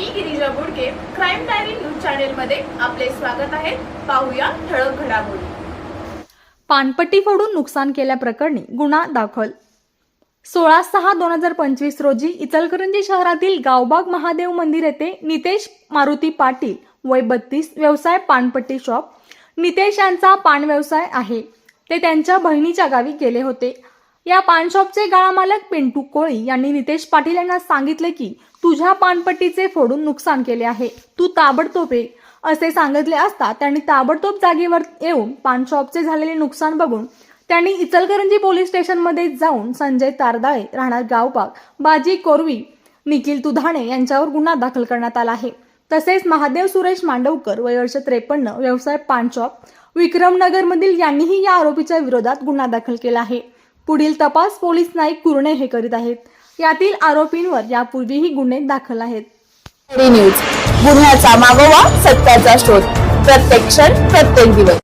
मी crime diary news channel मध्ये आपले स्वागत आहे. पाहूया ठळक घडामोडी. पानपट्टी फोडून नुकसान केल्याप्रकरणी गुन्हा दाखल. सोळा सहा दोन हजार पंचवीस रोजी इचलकरंजी शहरातील गावबाग महादेव मंदिर येथे नितेश मारुती पाटील वय बत्तीस व्यवसाय पानपट्टी शॉप. नितेश यांचा पान व्यवसाय आहे. ते त्यांच्या बहिणीच्या गावी गेले होते. या पानशॉपचे गाळामालक पिंटू कोळी यांनी नितेश पाटील यांना सांगितले की तुझ्या पानपट्टीचे फोडून नुकसान केले आहे. तू ताबडतोब ये. असे सांगितले असता त्यांनी ताबडतोब जागेवर येऊन पानशॉपचे झालेले नुकसान बघून त्यांनी इचलकरंजी पोलीस स्टेशनमध्ये जाऊन संजय तारदाळे राहणार गावपाक बाजी कोरवी निखिल तुधाणे यांच्यावर गुन्हा दाखल करण्यात आला आहे. तसेच महादेव सुरेश मांडवकर वय वर्ष त्रेपन्न व्यवसाय पानशॉप विक्रमनगरमधील यांनीही या आरोपीच्या विरोधात गुन्हा दाखल केला आहे. पुढील तपास पोलीस नाईक कुरणे हे करीत आहेत. यातील आरोपींवर यापूर्वीही गुन्हे दाखल आहेत. न्यूज. गुन्ह्याचा मागोवा सत्याचा शोध. प्रत्येक क्षण प्रत्येक दिवस.